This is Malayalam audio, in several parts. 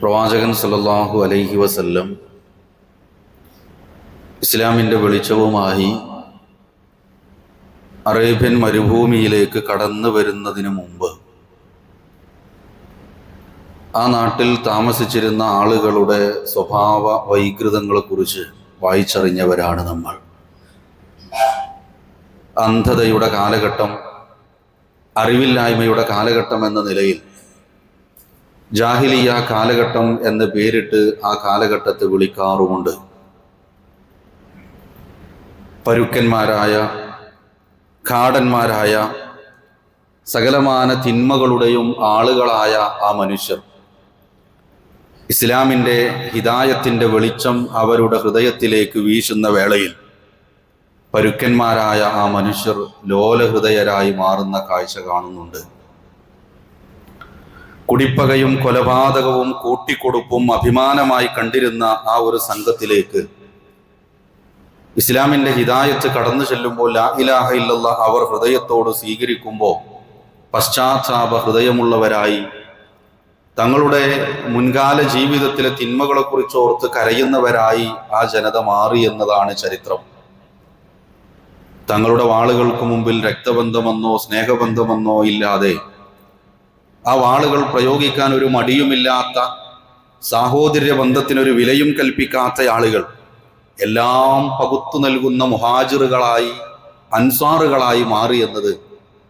പ്രവാചകൻ സല്ലാഹു അലൈഹി വസല്ലം ഇസ്ലാമിന്റെ വെളിച്ചവുമായി അറേബ്യൻ മരുഭൂമിയിലേക്ക് കടന്നു വരുന്നതിന് മുമ്പ് ആ നാട്ടിൽ താമസിച്ചിരുന്ന ആളുകളുടെ സ്വഭാവ വൈകൃതങ്ങളെക്കുറിച്ച് വായിച്ചറിഞ്ഞവരാണ് നമ്മൾ. അന്ധതയുടെ കാലഘട്ടം അറിവില്ലായ്മയുടെ കാലഘട്ടം എന്ന നിലയിൽ ജാഹിലിയ കാലഘട്ടം എന്ന് പേരിട്ട് ആ കാലഘട്ടത്തെ വിളിക്കാറുമുണ്ട്. പരുക്കന്മാരായ കാടന്മാരായ സകലമാന തിന്മകളുടെയും ആളുകളായ ആ മനുഷ്യർ. ഇസ്ലാമിന്റെ ഹിതായത്തിന്റെ വെളിച്ചം അവരുടെ ഹൃദയത്തിലേക്ക് വീശുന്ന വേളയിൽ പരുക്കന്മാരായ ആ മനുഷ്യർ ലോലഹൃദയരായി മാറുന്ന കാഴ്ച കാണുന്നുണ്ട്. കുടിപ്പകയും കൊലപാതകവും കൂട്ടിക്കൊടുപ്പും അഭിമാനമായി കണ്ടിരുന്ന ആ ഒരു സംഘത്തിലേക്ക് ഇസ്ലാമിന്റെ ഹിതായത്ത് കടന്നു ചെല്ലുമ്പോൾ ലാ ഇലാഹ ഇല്ലല്ല അവർ ഹൃദയത്തോട് സ്വീകരിക്കുമ്പോൾ പശ്ചാത്താപ ഹൃദയമുള്ളവരായി തങ്ങളുടെ മുൻകാല ജീവിതത്തിലെ തിന്മകളെക്കുറിച്ച് ഓർത്ത് കരയുന്നവരായി ആ ജനത മാറി എന്നതാണ് ചരിത്രം. തങ്ങളുടെ വാളുകൾക്ക് മുമ്പിൽ രക്തബന്ധമെന്നോ സ്നേഹബന്ധമെന്നോ ഇല്ലാതെ ആ വാളുകൾ പ്രയോഗിക്കാൻ ഒരു മടിയുമില്ലാത്ത സാഹോദര്യ ബന്ധത്തിനൊരു വിലയും കൽപ്പിക്കാത്ത ആളുകൾ. എല്ലാം പകുത്തു നൽകുന്ന മുഹാജിറുകളായി അൻസാറുകളായി മാറി എന്നത്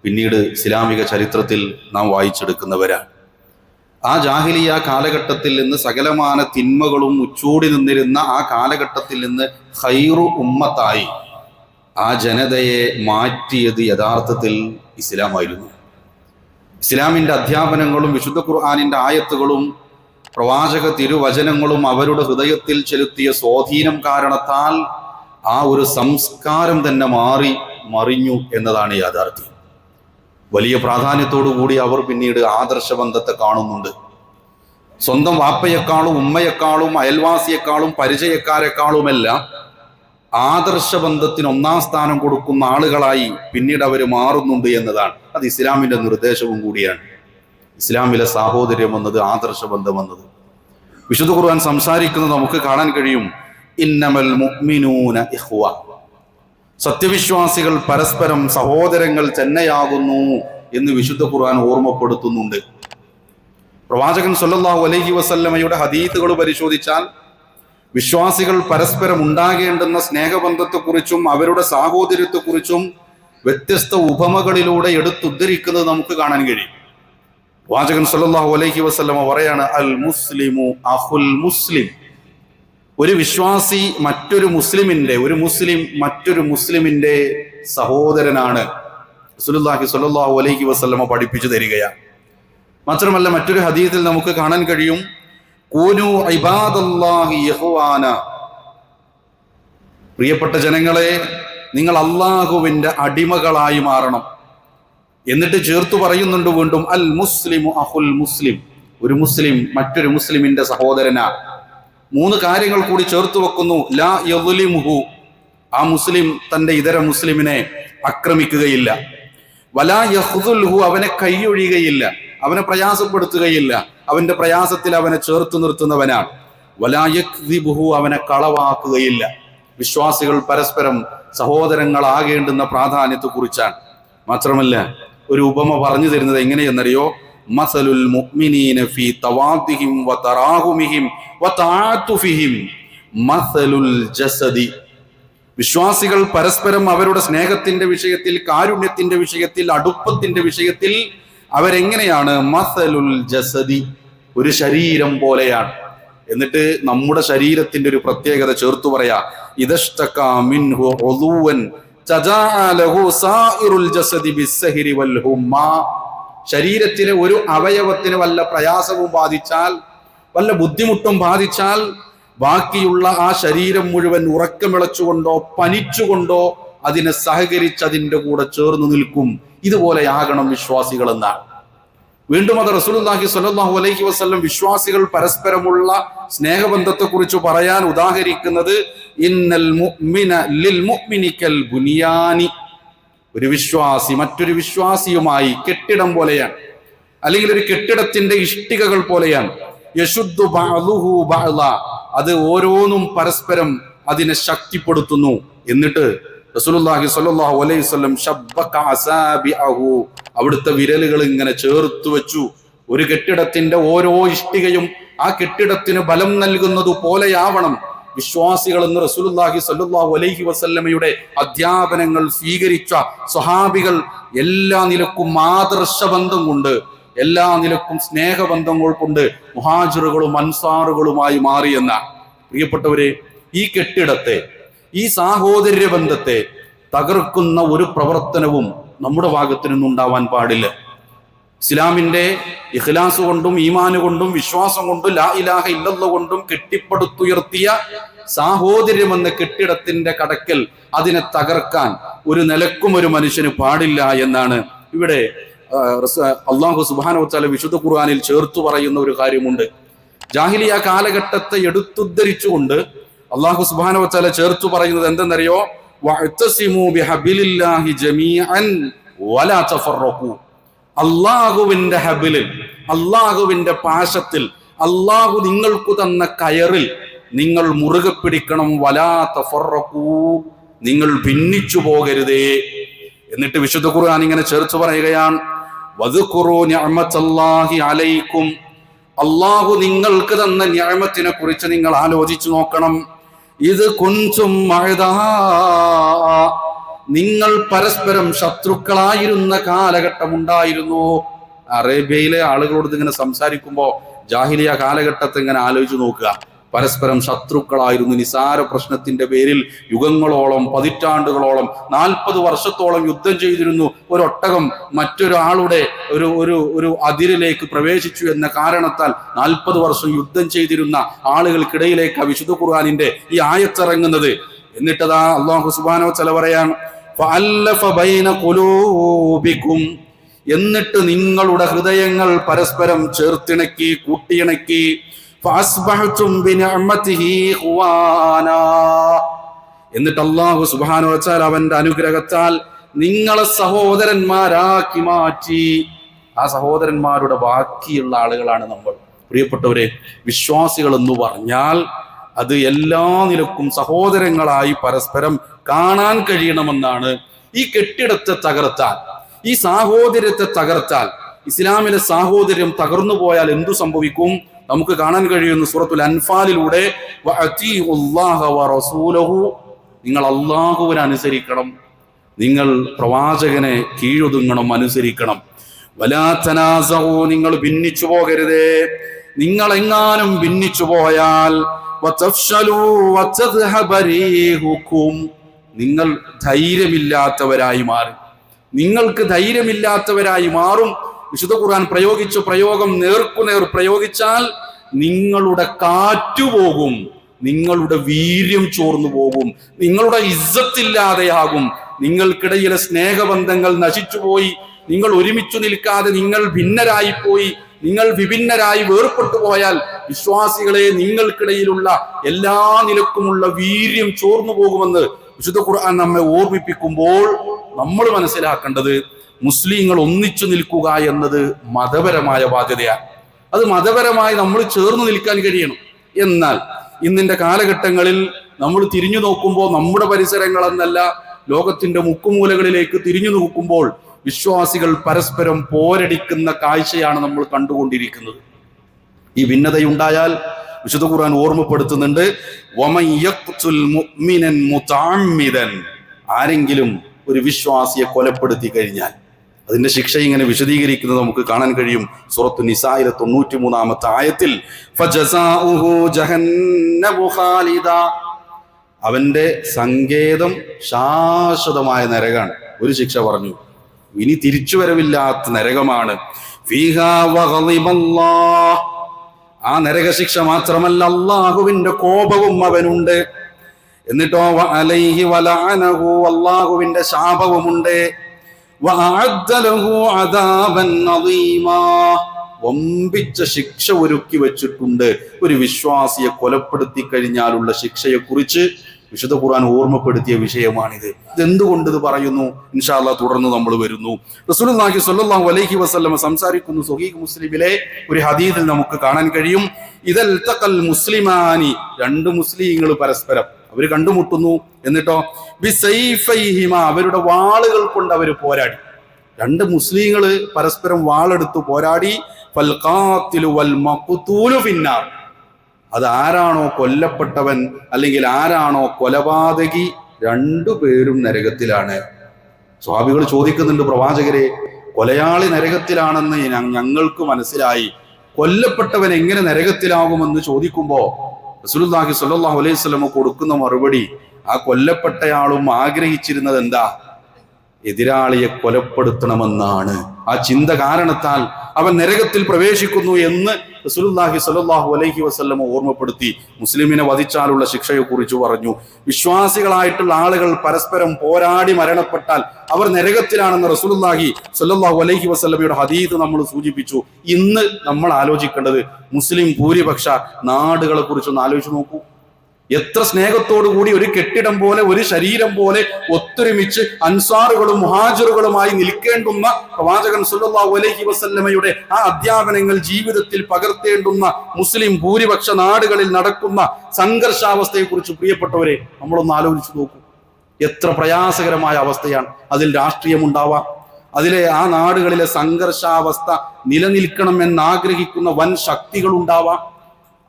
പിന്നീട് ഇസ്ലാമിക ചരിത്രത്തിൽ നാം വായിച്ചെടുക്കുന്നവരാണ്. ആ ജാഹിലിയ കാലഘട്ടത്തിൽ നിന്ന് സകലമാന തിന്മകളും ഉച്ചൂടി നിന്നിരുന്ന ആ കാലഘട്ടത്തിൽ നിന്ന് ഹൈറു ഉമ്മത്തായി ആ ജനതയെ മാറ്റിയത് യഥാർത്ഥത്തിൽ ഇസ്ലാമായിരുന്നു. ഇസ്ലാമിന്റെ അധ്യാപനങ്ങളും വിശുദ്ധ ഖുർആാനിന്റെ ആയത്തുകളും പ്രവാചക തിരുവചനങ്ങളും അവരുടെ ഹൃദയത്തിൽ ചെലുത്തിയ സ്വാധീനം കാരണത്താൽ ആ ഒരു സംസ്കാരം തന്നെ മാറി മറിഞ്ഞു എന്നതാണ് യാഥാർത്ഥ്യം. വലിയ കൂടി അവർ പിന്നീട് ആദർശബന്ധത്തെ കാണുന്നുണ്ട്. സ്വന്തം വാപ്പയെക്കാളും ഉമ്മയെക്കാളും അയൽവാസിയെക്കാളും പരിചയക്കാരെക്കാളുമെല്ലാം ആദർശബന്ധത്തിന് ഒന്നാം സ്ഥാനം കൊടുക്കുന്ന ആളുകളായി പിന്നീട് അവർ മാറുന്നുണ്ട് എന്നതാണ്. അത് ഇസ്ലാമിന്റെ നിർദ്ദേശവും കൂടിയാണ്. ഇസ്ലാമിലെ സാഹോദര്യം എന്നത് ആദർശബന്ധം എന്നത്. വിശുദ്ധ ഖുർആൻ സംസാരിക്കുന്നത് നമുക്ക് കാണാൻ കഴിയും. ഇന്നമൽ മുഅ്മിനൂന ഇഖ്വ. സത്യവിശ്വാസികൾ പരസ്പരം സഹോദരങ്ങൾ തന്നെയാകുന്നു എന്ന് വിശുദ്ധ ഖുർആൻ ഓർമ്മപ്പെടുത്തുന്നുണ്ട്. പ്രവാചകൻ സല്ലല്ലാഹു അലൈഹി വസല്ലമയുടെ ഹദീത്തുകൾ പരിശോധിച്ചാൽ വിശ്വാസികൾ പരസ്പരം ഉണ്ടാകേണ്ടുന്ന സ്നേഹബന്ധത്തെക്കുറിച്ചും അവരുടെ സാഹോദര്യത്തെക്കുറിച്ചും വ്യത്യസ്ത ഉപമകളിലൂടെ എടുത്തുദ്ധരിക്കുന്നത് നമുക്ക് കാണാൻ കഴിയും. വാചകൻ സല്ലാഹു അലൈഹി വസ്ലമ പറയാണ് അൽ മുസ്ലിമു അഹുൽ മുസ്ലിം. ഒരു വിശ്വാസി മറ്റൊരു മുസ്ലിമിന്റെ ഒരു മുസ്ലിം മറ്റൊരു മുസ്ലിമിന്റെ സഹോദരനാണ് സുലുല്ലാഹി സല്ലാഹു അലൈഹി വസ്ലമ പഠിപ്പിച്ചു തരികയാണ്. മാത്രമല്ല മറ്റൊരു ഹദീസിൽ നമുക്ക് കാണാൻ കഴിയും പ്രിയപ്പെട്ട ജനങ്ങളെ നിങ്ങൾ അള്ളാഹുവിന്റെ അടിമകളായി മാറണം. എന്നിട്ട് ചേർത്തു പറയുന്നുണ്ട് വീണ്ടും അൽ മുസ്ലിമു അഹുൽ മുസ്ലിം. ഒരു മുസ്ലിം മറ്റൊരു മുസ്ലിമിന്റെ സഹോദരനാ. മൂന്ന് കാര്യങ്ങൾ കൂടി ചേർത്ത് വെക്കുന്നു. ലാ യദ്ലിമുഹു. ആ മുസ്ലിം തന്റെ ഇതര മുസ്ലിമിനെ ആക്രമിക്കുകയില്ല. വലാ യഹുദുൽഹു അവനെ കൈയൊഴിയുകയില്ല. അവനെ പ്രയാസപ്പെടുത്തുകയില്ല. അവന്റെ പ്രയാസത്തിൽ അവനെ ചേർത്ത് നിർത്തുന്നവനാണ്. വലാ യക്ദിബുഹു അവനെ കളവാക്കുകയില്ല. വിശ്വാസികൾ പരസ്പരം സഹോദരങ്ങളാകേണ്ടുന്ന പ്രാധാന്യത്തെ കുറിച്ചാണ് മാത്രമല്ല ഒരു ഉപമ പറഞ്ഞു തരുന്നത് എങ്ങനെയെന്നറിയോ? മസലുൽ മുഅ്മിനീന ഫീ മസലുൽ ജസദി. വിശ്വാസികൾ പരസ്പരം അവരുടെ സ്നേഹത്തിന്റെ വിഷയത്തിൽ കാരുണ്യത്തിന്റെ വിഷയത്തിൽ അടുപ്പത്തിന്റെ വിഷയത്തിൽ അവരെങ്ങനെയാണ്? മസലുൽ ജസദി. ഒരു ശരീരം പോലെയാണ്. എന്നിട്ട് നമ്മുടെ ശരീരത്തിന്റെ ഒരു പ്രത്യേകത ചേർത്തു പറയാ ശരീരത്തിലെ ഒരു അവയവത്തിന് വല്ല പ്രയാസവും ബാധിച്ചാൽ വല്ല ബുദ്ധിമുട്ടും ബാധിച്ചാൽ ബാക്കിയുള്ള ആ ശരീരം മുഴുവൻ ഉറക്കമിളച്ചുകൊണ്ടോ പനിച്ചുകൊണ്ടോ അതിനെ സഹകരിച്ച് അതിന്റെ കൂടെ ചേർന്ന് നിൽക്കും. ഇതുപോലെയാകണം വിശ്വാസികൾ എന്നാണ്. വീണ്ടും അത് റസൂലുള്ളാഹി സ്വല്ലല്ലാഹു അലൈഹി വസല്ലം വിശ്വാസികൾ പരസ്പരമുള്ള സ്നേഹബന്ധത്തെക്കുറിച്ച് പറയാൻ ഉദാഹരിക്കുന്നത് ഇന്നൽ മുഅ്മിന ലിൽ മുഅ്മിനിക്കൽ ബുനിയാനി. ഒരു വിശ്വാസി മറ്റൊരു വിശ്വാസിയുമായി കെട്ടിടം പോലെയാണ് അല്ലെങ്കിൽ ഒരു കെട്ടിടത്തിന്റെ ഇഷ്ടികകൾ പോലെയാണ്. യശുദ്ധു ബഅ്ളുഹു ബഅ്ള. അത് ഓരോന്നും പരസ്പരം അതിനെ ശക്തിപ്പെടുത്തുന്നു. എന്നിട്ട് റസൂലുള്ളാഹി സ്വല്ലല്ലാഹു അലൈഹി വസല്ലം ശബ്ബക അവിടുത്തെ വിരലുകൾ ഇങ്ങനെ ചേർത്ത് വെച്ചു. ഒരു കെട്ടിടത്തിന്റെ ഓരോ ഇഷ്ടികയും ആ കെട്ടിടത്തിന് ബലം നൽകുന്നത് പോലെയാവണം. വിശ്വാസികൾ എന്ന് റസൂലുള്ളാഹി സ്വല്ലല്ലാഹു അലൈഹി വസല്ലമയുടെ അധ്യാപനങ്ങൾ സ്വീകരിച്ച സ്വഹാബികൾ എല്ലാ നിലക്കും ആദർശബന്ധം കൊണ്ട് എല്ലാ നിലക്കും സ്നേഹബന്ധങ്ങൾ കൊണ്ട് മുഹാജിറുകളും അൻസാറുകളുമായി മാറിയെന്ന. പ്രിയപ്പെട്ടവരെ ഈ കെട്ടിടത്തെ ഈ സാഹോദര്യ ബന്ധത്തെ തകർക്കുന്ന ഒരു പ്രവർത്തനവും നമ്മുടെ ഭാഗത്തു നിന്നുണ്ടാവാൻ പാടില്ല. ഇസ്ലാമിന്റെ ഇഖ്ലാസ് കൊണ്ടും ഈമാന് കൊണ്ടും വിശ്വാസം കൊണ്ടും ലാ ഇലാഹ ഇല്ലല്ല കൊണ്ടും കെട്ടിപ്പടുത്തുയർത്തിയ സാഹോദര്യം എന്ന കെട്ടിടത്തിന്റെ കടക്കൽ അതിനെ തകർക്കാൻ ഒരു നിലക്കും ഒരു മനുഷ്യന് പാടില്ല എന്നാണ് ഇവിടെ അള്ളാഹു സുബാനോ താല വിശുദ്ധ ഖുർആനിൽ ചേർത്തു പറയുന്ന ഒരു കാര്യമുണ്ട്. ജാഹിലിയ കാലഘട്ടത്തെ എടുത്തുദ്ധരിച്ചുകൊണ്ട് അള്ളാഹു സുബാന വച്ചാല ചേർത്തു പറയുന്നത് എന്തെന്നറിയോ? അള്ളാഹുവിന്റെ ഹബിലിൽ അള്ളാഹുവിന്റെ പാശത്തിൽ അള്ളാഹു നിങ്ങൾക്കു തന്ന കയറിൽ നിങ്ങൾ മുറുകെ പിടിക്കണം. വലാ ഫറക്കൂ നിങ്ങൾ ഭിന്നിച്ചു പോകരുതേ. എന്നിട്ട് വിശുദ്ധ ഖുർആൻ ഇങ്ങനെ ചേർത്ത് പറയുകയാണ്. അലൈക്കും. അള്ളാഹു നിങ്ങൾക്ക് തന്ന ഞാമത്തിനെ കുറിച്ച് നിങ്ങൾ ആലോചിച്ചു നോക്കണം. ഇത് കൊഞ്ചും മഴതാ. നിങ്ങൾ പരസ്പരം ശത്രുക്കളായിരുന്ന കാലഘട്ടം ഉണ്ടായിരുന്നു അറേബ്യയിലെ ആളുകളോട് ഇങ്ങനെ സംസാരിക്കുമ്പോ ജാഹിലിയ കാലഘട്ടത്തെ ഇങ്ങനെ ആലോചിച്ച് നോക്കുക. പരസ്പരം ശത്രുക്കളായിരുന്നു. നിസാര പ്രശ്നത്തിന്റെ പേരിൽ യുഗങ്ങളോളം പതിറ്റാണ്ടുകളോളം നാൽപ്പത് വർഷത്തോളം യുദ്ധം ചെയ്തിരുന്നു. ഒരൊട്ടകം മറ്റൊരാളുടെ ഒരു ഒരു ഒരു അതിരിലേക്ക് പ്രവേശിച്ചു എന്ന കാരണത്താൽ നാൽപ്പത് വർഷം യുദ്ധം ചെയ്തിരുന്ന ആളുകൾക്കിടയിലേക്ക് വിശുദ്ധ ഖുർആാനിന്റെ ഈ ആയത്തിറങ്ങുന്നത്. എന്നിട്ടതാ അള്ളാഹു സുബാനോ ചില പറയാണ് എന്നിട്ട് നിങ്ങളുടെ ഹൃദയങ്ങൾ പരസ്പരം ചേർത്തിണക്കി കൂട്ടിയിണക്കി. എന്നിട്ട് അള്ളാഹു സുബാനോ വെച്ചാൽ അവന്റെ അനുഗ്രഹത്താൽ നിങ്ങളെ സഹോദരന്മാരാക്കി മാറ്റി. ആ സഹോദരന്മാരുടെ ബാക്കിയുള്ള ആളുകളാണ് നമ്മൾ. പ്രിയപ്പെട്ടവരെ വിശ്വാസികൾ എന്ന് പറഞ്ഞാൽ അത് എല്ലാ നിലക്കും സഹോദരങ്ങളായി പരസ്പരം കാണാൻ കഴിയണമെന്നാണ് ഈ കെട്ടിടത്തെ തകർത്താൽ ഈ സാഹോദര്യത്തെ തകർത്താൽ ഇസ്ലാമിലെ സാഹോദര്യം തകർന്നു പോയാൽ എന്തു സംഭവിക്കും? നമുക്ക് കാണാൻ കഴിയുന്നു സൂറത്തുൽ അൻഫാലിലൂടെ നിങ്ങൾ അള്ളാഹുവിനെ അനുസരിക്കണം. നിങ്ങൾ പ്രവാചകനെ കീഴൊതുങ്ങണം അനുസരിക്കണം. വലാത്തനാസഹു നിങ്ങൾ ഭിന്നിച്ചു പോകരുതേ. നിങ്ങൾ എങ്ങാനും ഭിന്നിച്ചു പോയാൽ നിങ്ങൾ ധൈര്യമില്ലാത്തവരായി മാറും. നിങ്ങൾക്ക് ധൈര്യമില്ലാത്തവരായി മാറും. വിശുദ്ധ ഖുർആൻ പ്രയോഗിച്ച പ്രയോഗം നേർക്കുനേർ പ്രയോഗിച്ചാൽ നിങ്ങളുടെ കാറ്റു പോകും നിങ്ങളുടെ വീര്യം ചോർന്നു പോകും നിങ്ങളുടെ ഇജ്ജത്തില്ലാതെയാകും നിങ്ങൾക്കിടയിലെ സ്നേഹബന്ധങ്ങൾ നശിച്ചുപോയി നിങ്ങൾ ഒരുമിച്ചു നിൽക്കാതെ നിങ്ങൾ ഭിന്നരായി പോയി നിങ്ങൾ വിഭിന്നരായി വേർപെട്ടു പോയാൽ വിശ്വാസികളെ നിങ്ങൾക്കിടയിലുള്ള എല്ലാ നിലക്കുമുള്ള വീര്യം ചോർന്നു പോകുമെന്ന് വിശുദ്ധ ഖുർആൻ നമ്മെ ഓർമ്മിപ്പിക്കുമ്പോൾ നമ്മൾ മനസ്സിലാക്കേണ്ടത് മുസ്ലിങ്ങൾ ഒന്നിച്ചു നിൽക്കുക എന്നത് മതപരമായ ബാധ്യതയാണ്. അത് മതപരമായി നമ്മൾ ചേർന്ന് നിൽക്കാൻ കഴിയണം. എന്നാൽ ഇന്നിന്റെ കാലഘട്ടങ്ങളിൽ നമ്മൾ തിരിഞ്ഞു നോക്കുമ്പോൾ നമ്മുടെ പരിസരങ്ങളെന്നല്ല ലോകത്തിന്റെ മുക്കുമൂലകളിലേക്ക് തിരിഞ്ഞു നോക്കുമ്പോൾ വിശ്വാസികൾ പരസ്പരം പോരടിക്കുന്ന കാഴ്ചയാണ് നമ്മൾ കണ്ടുകൊണ്ടിരിക്കുന്നത്. ഈ ഭിന്നതയുണ്ടായാൽ വിശുദ്ധ ഖുർആൻ ഓർമ്മപ്പെടുത്തുന്നുണ്ട് ആരെങ്കിലും ഒരു വിശ്വാസിയെ കൊലപ്പെടുത്തി കഴിഞ്ഞാൽ അതിന്റെ ശിക്ഷ ഇങ്ങനെ വിശദീകരിക്കുന്നത് നമുക്ക് കാണാൻ കഴിയും. സൂറത്തു നിസായിലെ തൊണ്ണൂറ്റി മൂന്നാമത്തെ ആയത്തിൽ അവന്റെ സങ്കേതം ശാശ്വതമായ നരകാണ്. ഒരു ശിക്ഷ പറഞ്ഞു ഇനി തിരിച്ചു വരവില്ലാത്ത നരകമാണ്. ഫീഹാ നരക ആ നരകശിക്ഷ മാത്രമല്ല അള്ളാഹുവിന്റെ കോപവും അവനുണ്ട്. എന്നിട്ടോ അലൈഹി വലാനഹു അള്ളാഹുവിന്റെ ശാപവുമുണ്ട്. വഅഅദ്ദ ലഹു അദാബൻ അദീമാ. വമ്പിച്ച ശിക്ഷ ഒരുക്കി വെച്ചിട്ടുണ്ട്. ഒരു വിശ്വാസിയെ കൊലപ്പെടുത്തി കഴിഞ്ഞാലുള്ള ശിക്ഷയെ കുറിച്ച് വിശുദ്ധ ഖുർആൻ ഓർമ്മപ്പെടുത്തിയ വിഷയമാണിത്. ഇതെന്തുകൊണ്ട് ഇത് പറയുന്നു? ഇൻഷാല്ല തുടർന്ന് നമ്മൾ വരുന്നു. റസൂലുള്ളാഹി സ്വല്ലല്ലാഹു അലൈഹി വസല്ലം സംസാരിക്കുന്നു സ്വഹീഹ് മുസ്ലിമിലെ ഒരു ഹദീസിൽ നമുക്ക് കാണാൻ കഴിയും. ഇതൽ തഖൽ മുസ്ലിമാനി. രണ്ട് മുസ്ലിങ്ങൾ പരസ്പരം. അവർ കണ്ടുമുട്ടുന്നു. എന്നിട്ടോ ബിസൈഫൈഹിമ അവരുടെ വാളുകൾ കൊണ്ട് അവർ പോരാടി. രണ്ട് മുസ്ലിങ്ങൾ പരസ്പരം വാളെടുത്ത് പോരാടി. ഫൽഖാത്തിലു വൽ ആരാണോ കൊല്ലപ്പെട്ടവൻ അല്ലെങ്കിൽ ആരാണോ കൊലപാതകി രണ്ടുപേരും നരകത്തിലാണ്. സ്വാമികൾ ചോദിക്കുന്നുണ്ട് പ്രവാചകരെ കൊലയാളി നരകത്തിലാണെന്ന് ഞങ്ങൾക്ക് മനസ്സിലായി. കൊല്ലപ്പെട്ടവൻ എങ്ങനെ നരകത്തിലാകുമെന്ന് ചോദിക്കുമ്പോ റസൂലുള്ളാഹി സ്വല്ലല്ലാഹു അലൈഹി വസല്ലം കൊടുക്കുന്ന മറുപടി ആ കൊല്ലപ്പെട്ടയാളും ആഗ്രഹിച്ചിരുന്നത് എന്താ? എതിരാളിയെ കൊലപ്പെടുത്തണമെന്നാണ്. ആ ചിന്ത കാരണത്താൽ അവൻ നരകത്തിൽ പ്രവേശിക്കുന്നു എന്ന് റസൂലുള്ളാഹി സ്വല്ലല്ലാഹു അലൈഹി വസല്ലം ഓർമ്മപ്പെടുത്തി മുസ്ലിമിനെ വധിച്ചാലുള്ള ശിക്ഷയെ കുറിച്ച് പറഞ്ഞു. വിശ്വാസികളായിട്ടുള്ള ആളുകൾ പരസ്പരം പോരാടി മരണപ്പെട്ടാൽ അവർ നരകത്തിലാണെന്ന് റസൂലുള്ളാഹി സ്വല്ലല്ലാഹു അലൈഹി വസല്ലമയുടെ ഹദീദ് നമ്മൾ സൂചിപ്പിച്ചു. ഇന്ന് നമ്മൾ ആലോചിക്കേണ്ടത് മുസ്ലിം ഭൂരിപക്ഷ നാടുകളെ കുറിച്ചൊന്ന് ആലോചിച്ച് നോക്കൂ. എത്ര സ്നേഹത്തോടു കൂടി ഒരു കെട്ടിടം പോലെ ഒരു ശരീരം പോലെ ഒത്തൊരുമിച്ച് അൻസാറുകളും മുഹാജറുകളുമായി നിൽക്കേണ്ടുന്ന പ്രവാചകൻ സുല്ലാഹു അലൈഹി വസല്ലമയുടെ ആ അധ്യാപനങ്ങൾ ജീവിതത്തിൽ പകർത്തേണ്ടുന്ന മുസ്ലിം ഭൂരിപക്ഷ നാടുകളിൽ നടക്കുന്ന സംഘർഷാവസ്ഥയെക്കുറിച്ച് പ്രിയപ്പെട്ടവരെ നമ്മളൊന്ന് ആലോചിച്ചു നോക്കൂ. എത്ര പ്രയാസകരമായ അവസ്ഥയാണ് അതിൽ രാഷ്ട്രീയമുണ്ടാവാം. അതിലെ ആ നാടുകളിലെ സംഘർഷാവസ്ഥ നിലനിൽക്കണം എന്നാഗ്രഹിക്കുന്ന വൻ ശക്തികൾ ഉണ്ടാവാം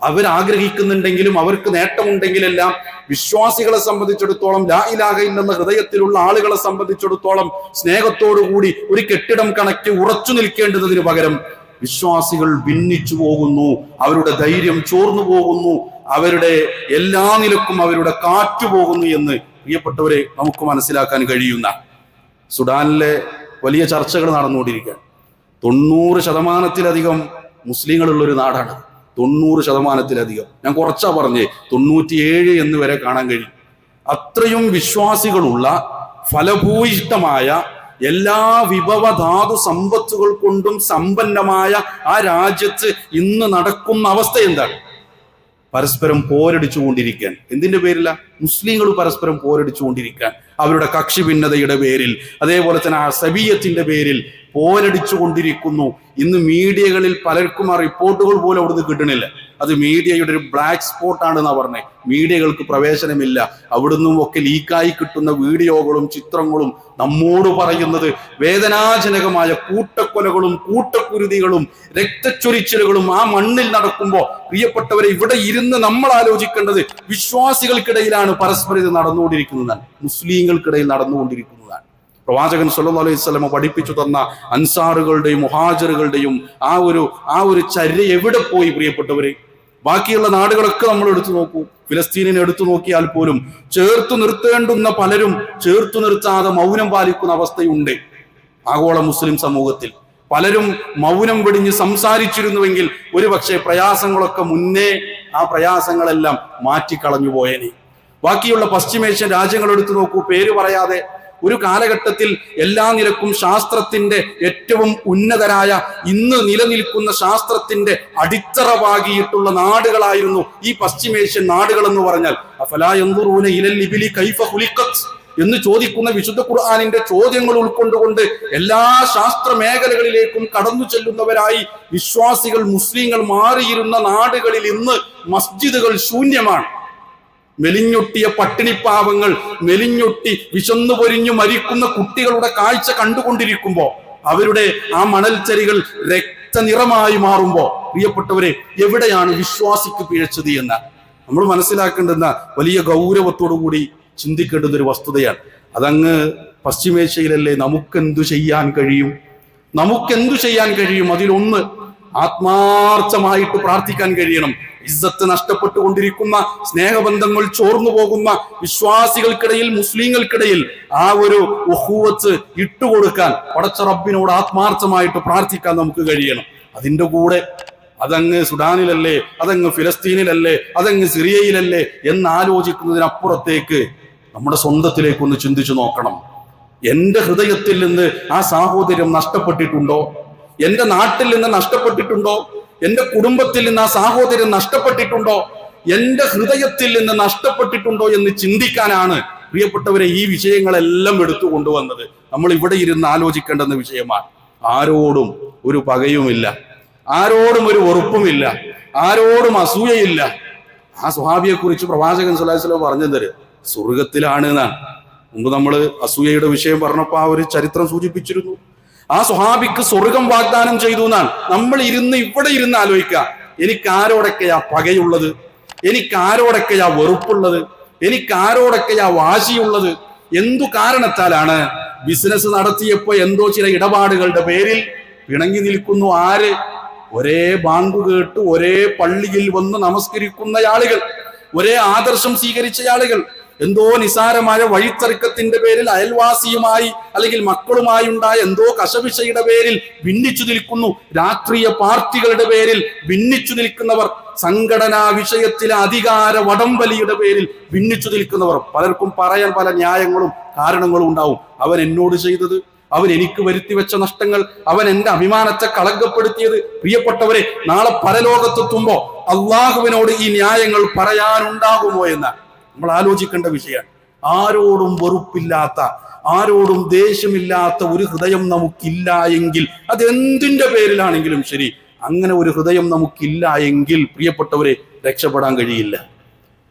അവരാഗ്രഹിക്കുന്നുണ്ടെങ്കിലും അവർക്ക് നേട്ടമുണ്ടെങ്കിലെല്ലാം വിശ്വാസികളെ സംബന്ധിച്ചിടത്തോളം ലാ ഇലാഹ ഇല്ലെന്ന ഹൃദയത്തിലുള്ള ആളുകളെ സംബന്ധിച്ചിടത്തോളം സ്നേഹത്തോടുകൂടി ഒരു കെട്ടിടം കണക്ക് ഉറച്ചു നിൽക്കേണ്ടതിന് പകരം വിശ്വാസികൾ ഭിന്നിച്ചു പോകുന്നു അവരുടെ ധൈര്യം ചോർന്നു പോകുന്നു അവരുടെ എല്ലാ നിലക്കും അവരുടെ കാറ്റു പോകുന്നു എന്ന് പ്രിയപ്പെട്ടവരെ നമുക്ക് മനസ്സിലാക്കാൻ കഴിയുന്ന സുഡാനിലെ വലിയ ചർച്ചകൾ നടന്നുകൊണ്ടിരിക്കുകയാണ്. തൊണ്ണൂറ് ശതമാനത്തിലധികം മുസ്ലിങ്ങളുള്ള ഒരു നാടാണ് തൊണ്ണൂറ് ശതമാനത്തിലധികം. ഞാൻ കുറച്ചാ പറഞ്ഞേ തൊണ്ണൂറ്റിയേഴ് എന്ന് വരെ കാണാൻ കഴിയും. അത്രയും വിശ്വാസികളുള്ള ഫലഭൂയിഷ്ടമായ എല്ലാ വിഭവധാതു സമ്പത്തുകൾ കൊണ്ടും സമ്പന്നമായ ആ രാജ്യത്ത് ഇന്ന് നടക്കുന്ന അവസ്ഥ എന്താണ് പരസ്പരം പോരടിച്ചുകൊണ്ടിരിക്കാൻ. എന്തിന്റെ പേരില? മുസ്ലിങ്ങൾ പരസ്പരം പോരടിച്ചുകൊണ്ടിരിക്കാൻ. അവരുടെ കക്ഷി ഭിന്നതയുടെ പേരിൽ അതേപോലെ തന്നെ ആ സബീയത്തിന്റെ പേരിൽ പോരടിച്ചുകൊണ്ടിരിക്കുന്നു. ഇന്ന് മീഡിയകളിൽ പലർക്കും ആ റിപ്പോർട്ടുകൾ പോലും അവിടുന്ന് കിട്ടണില്ല. അത് മീഡിയയുടെ ഒരു ബ്ലാക്ക് സ്പോട്ട് ആണെന്നാ പറഞ്ഞത് മീഡിയകൾക്ക് പ്രവേശനമില്ല. അവിടുന്നും ഒക്കെ ലീക്കായി കിട്ടുന്ന വീഡിയോകളും ചിത്രങ്ങളും നമ്മോട് പറയുന്നത് വേദനാജനകമായ കൂട്ടക്കൊലകളും കൂട്ടക്കുരുതികളും രക്തച്ചൊരിച്ചിലുകളും ആ മണ്ണിൽ നടക്കുമ്പോൾ പ്രിയപ്പെട്ടവരെ ഇവിടെ ഇരുന്ന് നമ്മൾ ആലോചിക്കേണ്ടത് വിശ്വാസികൾക്കിടയിലാണ് പരസ്പരം ഇത് നടന്നുകൊണ്ടിരിക്കുന്നതാണ് മുസ്ലിങ്ങൾക്കിടയിൽ നടന്നുകൊണ്ടിരിക്കുന്നതാണ്. പ്രവാചകൻ സല്ലു അലൈഹി സ്വലമ പഠിപ്പിച്ചു തന്ന അൻസാറുകളുടെയും മുഹാജറുകളുടെയും ആ ഒരു ആ ഒരു ചര്യ എവിടെ പോയി പ്രിയപ്പെട്ടവരെ? ബാക്കിയുള്ള നാടുകളൊക്കെ നമ്മൾ എടുത്തു നോക്കൂ. ഫിലസ്തീനിനെ എടുത്തു നോക്കിയാൽ പോലും ചേർത്തു നിർത്തേണ്ടുന്ന പലരും ചേർത്തു നിർത്താതെ മൗനം പാലിക്കുന്ന അവസ്ഥയുണ്ട്. ആഗോള മുസ്ലിം സമൂഹത്തിൽ പലരും മൗനം വെടിഞ്ഞ് സംസാരിച്ചിരുന്നുവെങ്കിൽ ഒരുപക്ഷെ പ്രയാസങ്ങളൊക്കെ മുന്നേ ആ പ്രയാസങ്ങളെല്ലാം മാറ്റിക്കളഞ്ഞു പോയേനെ. ബാക്കിയുള്ള പശ്ചിമേഷ്യൻ രാജ്യങ്ങൾ എടുത്തു നോക്കൂ പേര് പറയാതെ ഒരു കാലഘട്ടത്തിൽ എല്ലാ നിരക്കും ശാസ്ത്രത്തിന്റെ ഏറ്റവും ഉന്നതരായ ഇന്ന് നിലനിൽക്കുന്ന ശാസ്ത്രത്തിന്റെ അടിത്തറ പാകിയിട്ടുള്ള നാടുകളായിരുന്നു ഈ പശ്ചിമേഷ്യൻ നാടുകൾ എന്ന് പറഞ്ഞാൽ ഇബിലി കൈഫ എന്ന് ചോദിക്കുന്ന വിശുദ്ധ ഖുർആാനിന്റെ ചോദ്യങ്ങൾ ഉൾക്കൊണ്ടുകൊണ്ട് എല്ലാ ശാസ്ത്ര മേഖലകളിലേക്കും കടന്നു ചെല്ലുന്നവരായി വിശ്വാസികൾ മുസ്ലിങ്ങൾ മാറിയിരുന്ന നാടുകളിൽ ഇന്ന് മസ്ജിദുകൾ ശൂന്യമാണ്. മെലിഞ്ഞൊട്ടിയ പട്ടിണിപ്പാവങ്ങൾ മെലിഞ്ഞൊട്ടി വിശന്നു പൊരിഞ്ഞു മരിക്കുന്ന കുട്ടികളുടെ കാഴ്ച കണ്ടുകൊണ്ടിരിക്കുമ്പോ അവരുടെ ആ മണൽച്ചരികൾ രക്തനിറമായി മാറുമ്പോ പ്രിയപ്പെട്ടവരെ എവിടെയാണ് വിശ്വാസിക്ക് പിഴച്ചത് എന്ന്? നമ്മൾ മനസ്സിലാക്കേണ്ടുന്ന വലിയ ഗൗരവത്തോടു കൂടി ചിന്തിക്കേണ്ടുന്ന ഒരു വസ്തുതയാണ്. അതങ്ങ് പശ്ചിമേഷ്യയിലല്ലേ നമുക്കെന്തു ചെയ്യാൻ കഴിയും? നമുക്കെന്തു ചെയ്യാൻ കഴിയും? അതിലൊന്ന് ആത്മാർത്ഥമായിട്ട് പ്രാർത്ഥിക്കാൻ കഴിയണം. ഇസ്സത്ത് നഷ്ടപ്പെട്ടുകൊണ്ടിരിക്കുന്ന സ്നേഹബന്ധങ്ങൾ ചോർന്നു പോകുന്ന വിശ്വാസികൾക്കിടയിൽ മുസ്ലിങ്ങൾക്കിടയിൽ ആ ഒരു ഒഹൂവത്ത് ഇട്ടുകൊടുക്കാൻ പടച്ച റബ്ബിനോട് ആത്മാർത്ഥമായിട്ട് പ്രാർത്ഥിക്കാൻ നമുക്ക് കഴിയണം. അതിന്റെ കൂടെ അതങ്ങ് സുഡാനിലല്ലേ അതങ്ങ് ഫിലസ്തീനിലല്ലേ അതങ്ങ് സിറിയയിലല്ലേ എന്ന് ആലോചിക്കുന്നതിനപ്പുറത്തേക്ക് നമ്മുടെ സ്വന്തത്തിലേക്കൊന്ന് ചിന്തിച്ചു നോക്കണം. എന്റെ ഹൃദയത്തിൽ നിന്ന് ആ സാഹോദര്യം നഷ്ടപ്പെട്ടിട്ടുണ്ടോ? എന്റെ നാട്ടിൽ നിന്ന് നഷ്ടപ്പെട്ടിട്ടുണ്ടോ? എന്റെ കുടുംബത്തിൽ നിന്ന് ആ സാഹോദര്യം നഷ്ടപ്പെട്ടിട്ടുണ്ടോ? എന്റെ ഹൃദയത്തിൽ നിന്ന് നഷ്ടപ്പെട്ടിട്ടുണ്ടോ എന്ന് ചിന്തിക്കാനാണ് പ്രിയപ്പെട്ടവരെ ഈ വിഷയങ്ങളെല്ലാം എടുത്തു കൊണ്ടുവന്നത്. നമ്മൾ ഇവിടെ ഇരുന്ന് ആലോചിക്കേണ്ടുന്ന വിഷയമാണ്. ആരോടും ഒരു പകയുമില്ല. ആരോടും ഒരു വെറുപ്പുമില്ല. ആരോടും അസൂയയില്ല. ആ സ്വഹാബിയെ കുറിച്ച് പ്രവാചകൻ സുലാസ്ലം പറഞ്ഞു തരും സ്വർഗത്തിലാണ് എന്നാണ്. മുമ്പ് നമ്മൾ അസൂയയുടെ വിഷയം പറഞ്ഞപ്പോൾ ആ ഒരു ചരിത്രം സൂചിപ്പിച്ചിരുന്നു. ആ സുഹാബിക്ക് സ്വർഗം വാഗ്ദാനം ചെയ്തു എന്നാണ്. നമ്മൾ ഇരുന്ന് ഇവിടെ ഇരുന്ന് ആലോചിക്കുക. എനിക്ക് ആരോടൊക്കെയാ പകയുള്ളത്? എനിക്ക് ആരോടൊക്കെയാ വെറുപ്പുള്ളത്? എനിക്ക് ആരോടൊക്കെയാ വാശിയുള്ളത്? എന്തു കാരണത്താലാണ്? ബിസിനസ് നടത്തിയപ്പോ എന്തോ ചില ഇടപാടുകളുടെ പേരിൽ പിണങ്ങി നിൽക്കുന്നു ആര്? ഒരേ ബാങ്ക് കേട്ട് ഒരേ പള്ളിയിൽ വന്ന് നമസ്കരിക്കുന്ന ആളുകൾ ഒരേ ആദർശം സ്വീകരിച്ച ആളുകൾ എന്തോ നിസാരമായ വഴിത്തർക്കത്തിന്റെ പേരിൽ അയൽവാസിയുമായി അല്ലെങ്കിൽ മക്കളുമായി ഉണ്ടായ എന്തോ കശവിശയുടെ പേരിൽ ഭിന്നിച്ചു നിൽക്കുന്നു. രാഷ്ട്രീയ പാർട്ടികളുടെ പേരിൽ ഭിന്നിച്ചു നിൽക്കുന്നവർ സംഘടനാ വിഷയത്തിലെ അധികാര വടംവലിയുടെ പേരിൽ ഭിന്നിച്ചു നിൽക്കുന്നവർ. പലർക്കും പറയാൻ പല ന്യായങ്ങളും കാരണങ്ങളും ഉണ്ടാവും. അവൻ എന്നോട് ചെയ്തത് അവൻ എനിക്ക് വരുത്തി വെച്ച നഷ്ടങ്ങൾ അവൻ എന്റെ അഭിമാനത്തെ കളങ്കപ്പെടുത്തിയത്. പ്രിയപ്പെട്ടവരെ നാളെ പരലോകത്തെത്തുമ്പോ അള്ളാഹുവിനോട് ഈ ന്യായങ്ങൾ പറയാനുണ്ടാകുമോ എന്ന്? നമ്മൾ ആലോചിക്കേണ്ട വിഷയമാണ് ആരോടും വെറുപ്പില്ലാത്ത ആരോടും ദേഷ്യമില്ലാത്ത ഒരു ഹൃദയം നമുക്കില്ല എങ്കിൽ അത് എന്തിന്റെ പേരിലാണെങ്കിലും ശരി. അങ്ങനെ ഒരു ഹൃദയം നമുക്കില്ല എങ്കിൽ പ്രിയപ്പെട്ടവരെ രക്ഷപ്പെടാൻ കഴിയില്ല.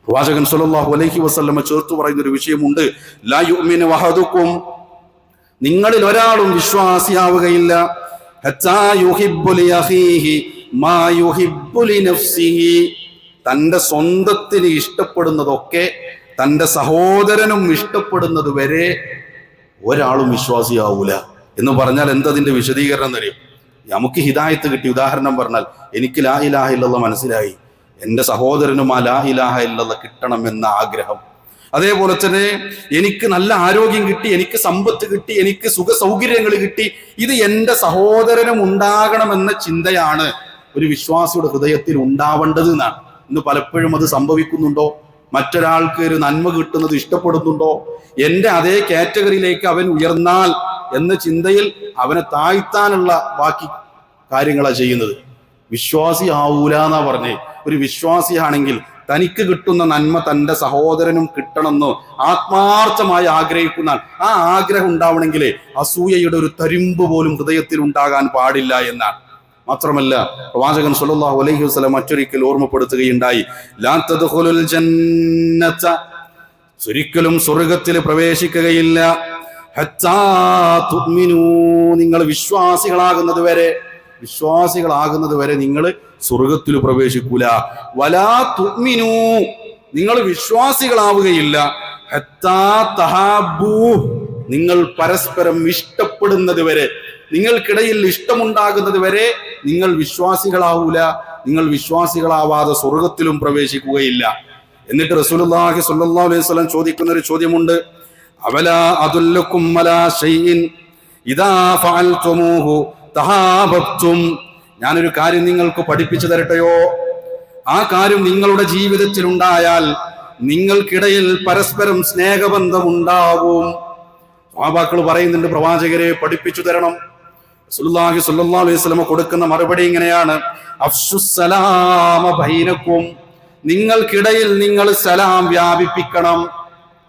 പ്രവാചകൻ സല്ലല്ലാഹു അലൈഹി വസല്ലമ ചേർത്ത് പറയുന്ന ഒരു വിഷയമുണ്ട്. ലാ യുഅ്മിനു വഹദുക്കും നിങ്ങളിൽ ഒരാളും വിശ്വാസിയാവുകയില്ല. ഹത്താ യുഹിബ്ബു അഹീഹി മാ യുഹിബ്ബു ലിനഫ്സിഹി. തന്റെ സ്വന്തത്തിന് ഇഷ്ടപ്പെടുന്നതൊക്കെ തന്റെ സഹോദരനും ഇഷ്ടപ്പെടുന്നത് വരെ ഒരാളും വിശ്വാസിയാവൂല. എന്ന് പറഞ്ഞാൽ എന്തതിന്റെ വിശദീകരണം തരും നമുക്ക് ഹിദായത്ത് കിട്ടി. ഉദാഹരണം പറഞ്ഞാൽ എനിക്ക് ലാ ഇലാഹ ഇല്ലല്ല മനസ്സിലായി. എന്റെ സഹോദരനും ആ ലാ ഇലാഹ ഇല്ലല്ല കിട്ടണം എന്ന ആഗ്രഹം. അതേപോലെ തന്നെ എനിക്ക് നല്ല ആരോഗ്യം കിട്ടി എനിക്ക് സമ്പത്ത് കിട്ടി എനിക്ക് സുഖ സൗകര്യങ്ങൾ കിട്ടി. ഇത് എന്റെ സഹോദരനും ഉണ്ടാകണമെന്ന ചിന്തയാണ് ഒരു വിശ്വാസിയുടെ ഹൃദയത്തിൽ ഉണ്ടാവേണ്ടത് എന്നാണ്. ഇന്ന് പലപ്പോഴും അത് സംഭവിക്കുന്നുണ്ടോ? മറ്റൊരാൾക്ക് ഒരു നന്മ കിട്ടുന്നത് ഇഷ്ടപ്പെടുന്നുണ്ടോ? എന്റെ അതേ കാറ്റഗറിയിലേക്ക് അവൻ ഉയർന്നാൽ എന്ന ചിന്തയിൽ അവനെ താഴ്ത്താനുള്ള ബാക്കി കാര്യങ്ങളാണ് ചെയ്യുന്നത്. വിശ്വാസി ആവൂല എന്നാ പറഞ്ഞേ. ഒരു വിശ്വാസിയാണെങ്കിൽ തനിക്ക് കിട്ടുന്ന നന്മ തന്റെ സഹോദരനും കിട്ടണമെന്ന് ആത്മാർത്ഥമായി ആഗ്രഹിക്കുന്ന ആ ആഗ്രഹം ഉണ്ടാവണമെങ്കിലേ അസൂയയുടെ ഒരു തരിമ്പ് പോലും ഹൃദയത്തിൽ ഉണ്ടാകാൻ പാടില്ല എന്നാണ്. മാത്രമല്ല പ്രവാചകൻ സുല്ലാഹു അലൈഹി വസ്ലം മറ്റൊരിക്കൽ ഓർമ്മപ്പെടുത്തുകയുണ്ടായി ഒരിക്കലും സ്വർഗത്തിൽ പ്രവേശിക്കുകയില്ല. നിങ്ങൾ വിശ്വാസികളാകുന്നത് വരെ വിശ്വാസികളാകുന്നത് വരെ നിങ്ങൾ സ്വർഗത്തിൽ പ്രവേശിക്കൂല. വലാ തുമിനു നിങ്ങൾ വിശ്വാസികളാവുകയില്ല. നിങ്ങൾ പരസ്പരം ഇഷ്ടപ്പെടുന്നത് വരെ നിങ്ങൾക്കിടയിൽ ഇഷ്ടമുണ്ടാകുന്നത് വരെ നിങ്ങൾ വിശ്വാസികളാവൂല നിങ്ങൾ വിശ്വാസികളാവാതെ സ്വർഗത്തിലും പ്രവേശിക്കുകയില്ല. എന്നിട്ട് റസൂലുള്ളാഹി സ്വല്ലല്ലാഹു അലൈഹി വസല്ലം ചോദിക്കുന്ന ഒരു ചോദ്യമുണ്ട്. അവല അദുല്ലുക്കും അലാ ഷൈഇൻ? ഇദാ ഫഅൽതുമൂഹു തഹാബത്തും ഞാനൊരു കാര്യം നിങ്ങൾക്ക് പഠിപ്പിച്ചു തരട്ടെയോ? ആ കാര്യം നിങ്ങളുടെ ജീവിതത്തിൽ ഉണ്ടായാൽ നിങ്ങൾക്കിടയിൽ പരസ്പരം സ്നേഹബന്ധം ഉണ്ടാകും സഹാബാക്കൾ പറയുന്നുണ്ട് പ്രവാചകരെ പഠിപ്പിച്ചു തരണം. സുല്ലാഹി സുല്ലാ അലൈഹി കൊടുക്കുന്ന മറുപടി ഇങ്ങനെയാണ്. അഫ്സുസലാമ ബൈനക്കും. നിങ്ങൾക്കിടയിൽ നിങ്ങൾ സലാം വ്യാപിപ്പിക്കണം.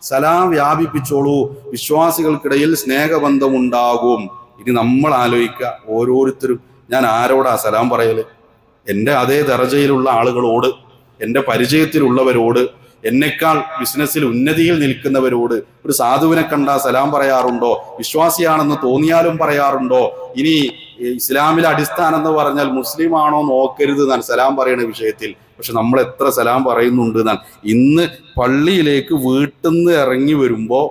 സലാം വ്യാപിപ്പിച്ചോളൂ. വിശ്വാസികൾക്കിടയിൽ സ്നേഹബന്ധം ഉണ്ടാകും. ഇനി നമ്മൾ ആലോചിക്കുക. ഓരോരുത്തരും ഞാൻ ആരോടാ സലാം പറയൽ? എന്റെ അതേ ദർജയിലുള്ള ആളുകളോട് എന്റെ പരിചയത്തിലുള്ളവരോട് എന്നെക്കാൾ ബിസിനസ്സിൽ ഉന്നതിയിൽ നിൽക്കുന്നവരോട് ഒരു സാധുവിനെ കണ്ടാൽ സലാം പറയാറുണ്ടോ? വിശ്വാസിയാണെന്ന് തോന്നിയാലും പറയാറുണ്ടോ? ഇനി ഇസ്ലാമിലെ അടിസ്ഥാനം എന്ന് പറഞ്ഞാൽ മുസ്ലിം ആണോ നോക്കരുത് എന്നാണ് സലാം പറയുന്ന വിഷയത്തിൽ. പക്ഷെ നമ്മൾ എത്ര സലാം പറയുന്നുണ്ട് എന്നാണ്. ഇന്ന് പള്ളിയിലേക്ക് വീട്ടിൽ നിന്ന് ഇറങ്ങി വരുമ്പോ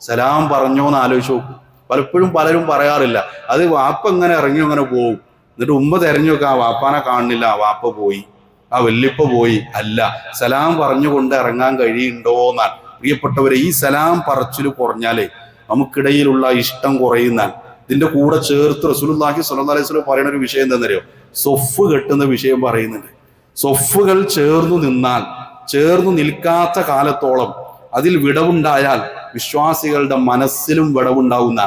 സലാം പറഞ്ഞോ എന്ന് ആലോചിച്ച് നോക്കും. പലപ്പോഴും പലരും പറയാറില്ല. അത് വാപ്പ ഇങ്ങനെ ഇറങ്ങി അങ്ങനെ പോകും എന്നിട്ട് ഉമ്മ തെരഞ്ഞു നോക്കാം വാപ്പാനെ കാണുന്നില്ല വാപ്പ പോയി. ആ വല്യപ്പ പോയി. അല്ല സലാം പറഞ്ഞുകൊണ്ട് ഇറങ്ങാൻ കഴിയുണ്ടോ എന്നാണ് പ്രിയപ്പെട്ടവരെ ഈ സലാം പറച്ചിൽ കുറഞ്ഞാലേ നമുക്കിടയിലുള്ള ഇഷ്ടം കുറയുന്ന ഇതിന്റെ കൂടെ ചേർത്ത് റസൂലുള്ളാഹി സ്വല്ലല്ലാഹി അലൈഹി വസല്ലം പറയുന്ന ഒരു വിഷയം എന്താണെന്നറിയോ? സൊഫ് കെട്ടുന്ന വിഷയം പറയുന്നുണ്ട്. സൊഫുകൾ ചേർന്നു നിന്നാൽ ചേർന്നു നിൽക്കാത്ത കാലത്തോളം അതിൽ വിടവുണ്ടായാൽ വിശ്വാസികളുടെ മനസ്സിലും വിടവുണ്ടാവുന്ന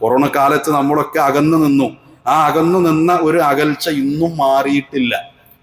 കൊറോണ കാലത്ത് നമ്മളൊക്കെ അകന്നു നിന്നു. ആ അകന്നു നിന്ന ഒരു അകൽച്ച ഇന്നും മാറിയിട്ടില്ല.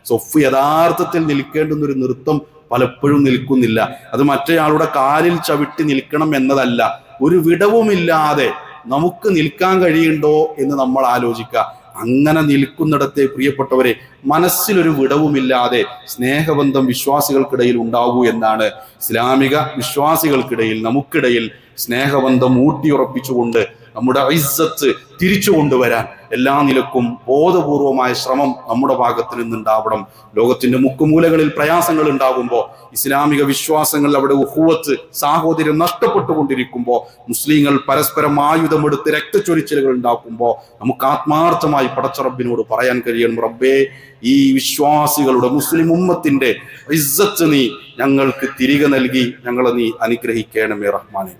സൊഫ് യഥാർത്ഥത്തിൽ നിൽക്കേണ്ടുന്ന ഒരു നൃത്തം പലപ്പോഴും നിൽക്കുന്നില്ല. അത് മറ്റേയാളുടെ കാലിൽ ചവിട്ടി നിൽക്കണം എന്നതല്ല. ഒരു വിടവുമില്ലാതെ നമുക്ക് നിൽക്കാൻ കഴിയുണ്ടോ എന്ന് നമ്മൾ ആലോചിക്കുക. അങ്ങനെ നിൽക്കുന്നിടത്തെ പ്രിയപ്പെട്ടവരെ മനസ്സിലൊരു വിടവുമില്ലാതെ സ്നേഹബന്ധം വിശ്വാസികൾക്കിടയിൽ ഉണ്ടാകൂ എന്നാണ്. ഇസ്ലാമിക വിശ്വാസികൾക്കിടയിൽ നമുക്കിടയിൽ സ്നേഹബന്ധം ഊട്ടിയുറപ്പിച്ചുകൊണ്ട് നമ്മുടെ ഇസ്സത്ത് തിരിച്ചു കൊണ്ടുവരാൻ എല്ലാ നിലക്കും ബോധപൂർവമായ ശ്രമം നമ്മുടെ ഭാഗത്ത് നിന്നുണ്ടാവണം. ലോകത്തിന്റെ മുക്കുമൂലകളിൽ പ്രയാസങ്ങൾ ഉണ്ടാകുമ്പോൾ ഇസ്ലാമിക വിശ്വാസങ്ങൾ അവിടെ ഉഹുവത്ത് സാഹോദര്യം നഷ്ടപ്പെട്ടുകൊണ്ടിരിക്കുമ്പോൾ മുസ്ലിങ്ങൾ പരസ്പരം ആയുധമെടുത്ത് രക്തച്ചൊരിച്ചിലുകൾ ഉണ്ടാക്കുമ്പോൾ നമുക്ക് ആത്മാർത്ഥമായി പടച്ചറബിനോട് പറയാൻ കഴിയണം റബ്ബേ ഈ വിശ്വാസികളുടെ മുസ്ലിം ഉമ്മത്തിന്റെ ഇസ്സത്ത് നീ ഞങ്ങൾക്ക് തിരികെ നൽകി ഞങ്ങളെ നീ അനുഗ്രഹിക്കണമേ റഹ്മാനെ.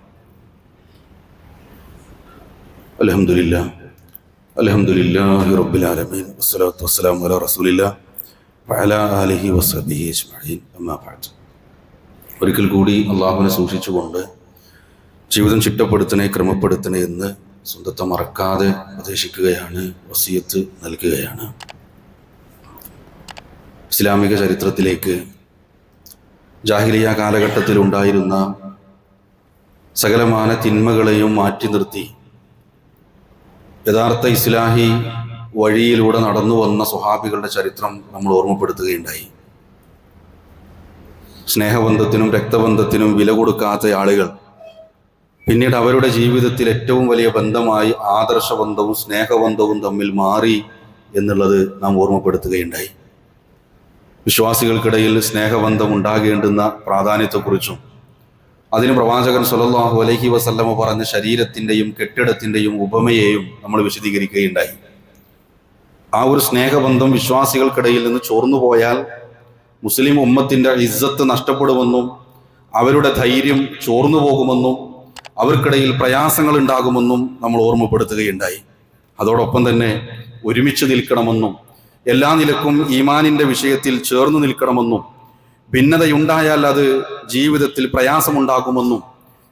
ഒരിക്കൽ കൂടി അള്ളാഹുവിനെ സൂക്ഷിച്ചുകൊണ്ട് ജീവിതം ചിട്ടപ്പെടുത്തണേ ക്രമപ്പെടുത്തണേ എന്ന് സ്വന്തത്തെ മറക്കാതെ ഉപദേശിക്കുകയാണ് വസിയത്ത് നൽകുകയാണ്. ഇസ്ലാമിക ചരിത്രത്തിലേക്ക് ജാഹിലിയ കാലഘട്ടത്തിൽ ഉണ്ടായിരുന്ന സകലമാന തിന്മകളെയും മാറ്റി നിർത്തി യഥാർത്ഥ ഇസ്ലാഹി വഴിയിലൂടെ നടന്നു വന്ന സ്വഹാബികളുടെ ചരിത്രം നമ്മൾ ഓർമ്മപ്പെടുത്തുകയുണ്ടായി. സ്നേഹബന്ധത്തിനും രക്തബന്ധത്തിനും വില കൊടുക്കാത്ത ആളുകൾ പിന്നീട് അവരുടെ ജീവിതത്തിൽ ഏറ്റവും വലിയ ബന്ധമായി ആദർശബന്ധവും സ്നേഹബന്ധവും തമ്മിൽ മാറി എന്നുള്ളത് നാം ഓർമ്മപ്പെടുത്തുകയുണ്ടായി. വിശ്വാസികൾക്കിടയിൽ സ്നേഹബന്ധം ഉണ്ടാകേണ്ടുന്ന പ്രാധാന്യത്തെക്കുറിച്ചും അതിന് പ്രവാചകൻ സുലല്ലാഹു അലഹി വസല്ലമ പറഞ്ഞ ശരീരത്തിന്റെയും കെട്ടിടത്തിന്റെയും ഉപമയെയും നമ്മൾ വിശദീകരിക്കുകയുണ്ടായി. ആ ഒരു സ്നേഹബന്ധം വിശ്വാസികൾക്കിടയിൽ നിന്ന് ചോർന്നു പോയാൽ മുസ്ലിം ഉമ്മത്തിന്റെ ഇസ്സത്ത് നഷ്ടപ്പെടുമെന്നും അവരുടെ ധൈര്യം ചോർന്നു പോകുമെന്നും അവർക്കിടയിൽ പ്രയാസങ്ങൾ ഉണ്ടാകുമെന്നും നമ്മൾ ഓർമ്മപ്പെടുത്തുകയുണ്ടായി. അതോടൊപ്പം തന്നെ ഒരുമിച്ച് നിൽക്കണമെന്നും എല്ലാ നിലക്കും ഈമാനിന്റെ വിഷയത്തിൽ ചേർന്ന് നിൽക്കണമെന്നും ഭിന്നതയുണ്ടായാൽ അത് ജീവിതത്തിൽ പ്രയാസമുണ്ടാകുമെന്നും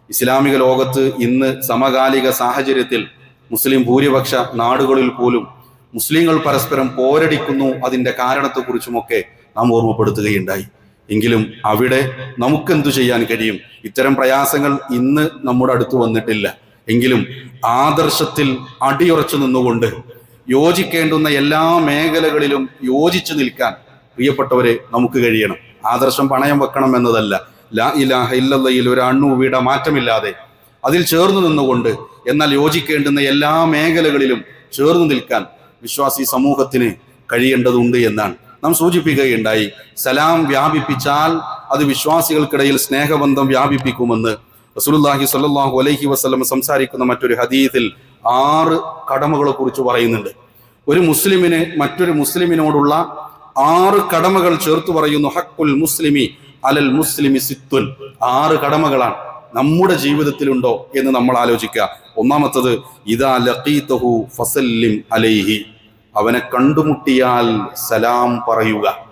ഇസ്ലാമിക ലോകത്ത് ഇന്ന് സമകാലിക സാഹചര്യത്തിൽ മുസ്ലിം ഭൂരിപക്ഷ നാടുകളിൽ പോലും മുസ്ലിങ്ങൾ പരസ്പരം പോരടിക്കുന്നു അതിന്റെ കാരണത്തെക്കുറിച്ചുമൊക്കെ നാം ഓർമ്മപ്പെടുത്തുകയുണ്ടായി. എങ്കിലും അവിടെ നമുക്കെന്തു ചെയ്യാൻ കഴിയും? ഇത്തരം പ്രയാസങ്ങൾ ഇന്ന് നമ്മുടെ അടുത്ത് വന്നിട്ടില്ല. എങ്കിലും ആദർശത്തിൽ അടിയുറച്ചു നിന്നുകൊണ്ട് യോജിക്കേണ്ടുന്ന എല്ലാ മേഖലകളിലും യോജിച്ചു നിൽക്കാൻ പ്രിയപ്പെട്ടവരെ നമുക്ക് കഴിയണം. ആദർശം പണയം വെക്കണം എന്നതല്ല ലാ ഇലാഹ ഇല്ലല്ലയിൽ ഒരു അണ്ണുവീട മാറ്റമില്ലാതെ അതിൽ ചേർന്ന് നിന്നുകൊണ്ട് എന്നാൽ യോജിക്കേണ്ടുന്ന എല്ലാ മേഖലകളിലും ചേർന്ന് നിൽക്കാൻ വിശ്വാസി സമൂഹത്തിന് കഴിയേണ്ടതുണ്ട് എന്നാണ്. നാം സൂചിപ്പിക്കുകയുണ്ടായി സലാം വ്യാപിപ്പിച്ചാൽ അത് വിശ്വാസികൾക്കിടയിൽ സ്നേഹബന്ധം വ്യാപിപ്പിക്കുമെന്ന് റസൂലുള്ളാഹി സ്വല്ലല്ലാഹു അലൈഹി വസല്ലം സംസാരിക്കുന്ന മറ്റൊരു ഹദീസിൽ ആറ് കടമകളെ കുറിച്ച് പറയുന്നുണ്ട്. ഒരു മുസ്ലിമിന് മറ്റൊരു മുസ്ലിമിനോടുള്ള ആറ് കടമകൾ ചേർത്ത് പറയുന്നു ഹക്കുൽ മുസ്ലിമി അലൽ മുസ്ലിമി സിത്തുൻ. ആറ് കടമകളാണ് നമ്മുടെ ജീവിതത്തിലുണ്ടോ എന്ന് നമ്മൾ ആലോചിക്കുക. ഒന്നാമത്തത് ഇതാ ലഖീതഹു ഫസല്ലിം അലൈഹി. അവനെ കണ്ടുമുട്ടിയാൽ സലാം പറയുക.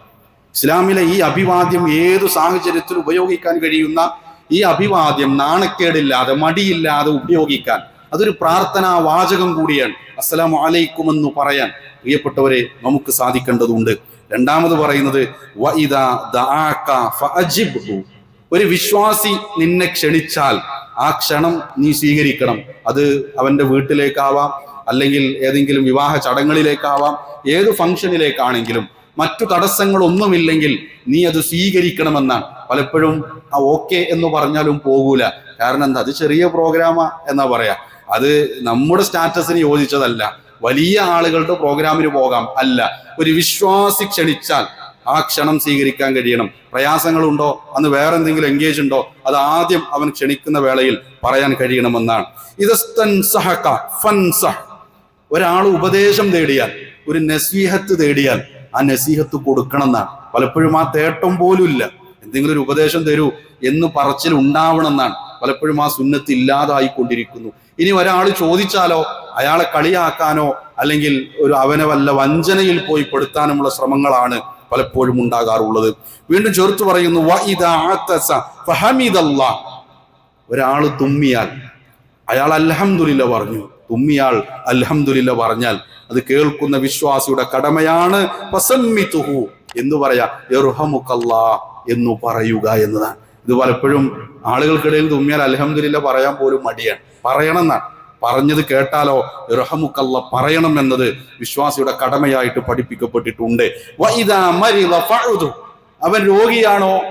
ഇസ്ലാമിലെ ഈ അഭിവാദ്യം ഏതു സാഹചര്യത്തിൽ ഉപയോഗിക്കാൻ കഴിയുന്ന ഈ അഭിവാദ്യം നാണക്കേടില്ലാതെ മടിയില്ലാതെ ഉപയോഗിക്കാൻ. അതൊരു പ്രാർത്ഥനാ വാചകം കൂടിയാണ്. അസ്സലാമു അലൈക്കും എന്ന് പറയാൻ. പ്രിയപ്പെട്ടവരെ നമുക്ക് സാധിക്കേണ്ടതുണ്ട്. രണ്ടാമത് പറയുന്നത്. ഒരു വിശ്വാസി നിന്നെ ക്ഷണിച്ചാൽ ആ ക്ഷണം നീ സ്വീകരിക്കണം. അത് അവന്റെ വീട്ടിലേക്കാവാം അല്ലെങ്കിൽ ഏതെങ്കിലും വിവാഹ ചടങ്ങുകളിലേക്കാവാം ഏത് ഫംഗ്ഷനിലേക്കാണെങ്കിലും. മറ്റു തടസ്സങ്ങളൊന്നുമില്ലെങ്കിൽ നീ അത് സ്വീകരിക്കണമെന്നാണ്. പലപ്പോഴും ആ ഓക്കെ എന്ന് പറഞ്ഞാലും പോകൂല. കാരണം എന്താ? അത് ചെറിയ പ്രോഗ്രാമാ എന്നാ പറയാ. അത് നമ്മുടെ സ്റ്റാറ്റസിന് യോജിച്ചതല്ല. വലിയ ആളുകളുടെ പ്രോഗ്രാമിന് പോകാം. അല്ല ഒരു വിശ്വാസി ക്ഷണിച്ചാൽ ആ ക്ഷണം സ്വീകരിക്കാൻ കഴിയണം. പ്രയാസങ്ങളുണ്ടോ? അന്ന് വേറെ എന്തെങ്കിലും എൻഗേജ് ഉണ്ടോ? അത് ആദ്യം അവൻ ക്ഷണിക്കുന്ന വേളയിൽ പറയാൻ കഴിയണമെന്നാണ്. ഒരാൾ ഉപദേശം തേടിയാൽ ഒരു നസീഹത്ത് തേടിയാൽ ആ നസീഹത്ത് കൊടുക്കണം എന്നാണ് പലപ്പോഴും ആ തേട്ടം പോലും ഇല്ല. എന്തെങ്കിലും ഒരു ഉപദേശം തരൂ എന്ന് പറച്ചിൽ ഉണ്ടാവണം എന്നാണ് പലപ്പോഴും ആ സുന്നത്ത് ഇല്ലാതായിക്കൊണ്ടിരിക്കുന്നു. ഇനി ഒരാൾ ചോദിച്ചാലോ അയാളെ കളിയാക്കാനോ അല്ലെങ്കിൽ ഒരു അവനെ വല്ല വഞ്ചനയിൽ പോയി പെടുത്താനുമുള്ള ശ്രമങ്ങളാണ് പലപ്പോഴും ഉണ്ടാകാറുള്ളത് വീണ്ടും ചേർത്ത് പറയുന്നു. ഒരാൾ തുമ്മിയാൽ അയാൾ അൽഹംദുലില്ല പറഞ്ഞു തുമ്മിയാൾ അൽഹംദുലില്ല പറഞ്ഞാൽ അത് കേൾക്കുന്ന വിശ്വാസിയുടെ കടമയാണ്. എന്ന് പറയാ എന്നു പറയുക എന്നതാണ് ഇത് പലപ്പോഴും ആളുകൾക്കിടയിൽ തുമ്മിയാൽ അലഹമില്ല പറയാൻ പോലും മടിയാണ്. പറയണം എന്നാണ് പറഞ്ഞത് കേട്ടാലോ? ഇറഹമുക്കല്ല പറയണം എന്നത് വിശ്വാസിയുടെ കടമയായിട്ട് പഠിപ്പിക്കപ്പെട്ടിട്ടുണ്ട്. അവൻ രോഗിയാണോ?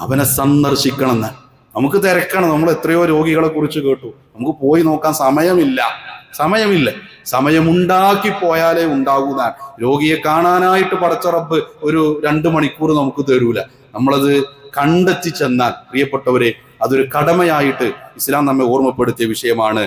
അവനെ സന്ദർശിക്കണം എന്ന് നമുക്ക് തിരക്കണം. നമ്മൾ എത്രയോ രോഗികളെ കുറിച്ച് കേട്ടു. നമുക്ക് പോയി നോക്കാൻ സമയമില്ല. സമയമില്ല. സമയമുണ്ടാക്കി പോയാലേ ഉണ്ടാകൂന്ന രോഗിയെ കാണാനായിട്ട് പടച്ച റബ്ബ് ഒരു രണ്ട് മണിക്കൂർ നമുക്ക് തരൂല. നമ്മളത് കണ്ടെത്തി ചെന്നാൽ പ്രിയപ്പെട്ടവരെ അതൊരു കടമയായിട്ട് ഇസ്ലാം നമ്മെ ഓർമ്മപ്പെടുത്തിയ വിഷയമാണ്.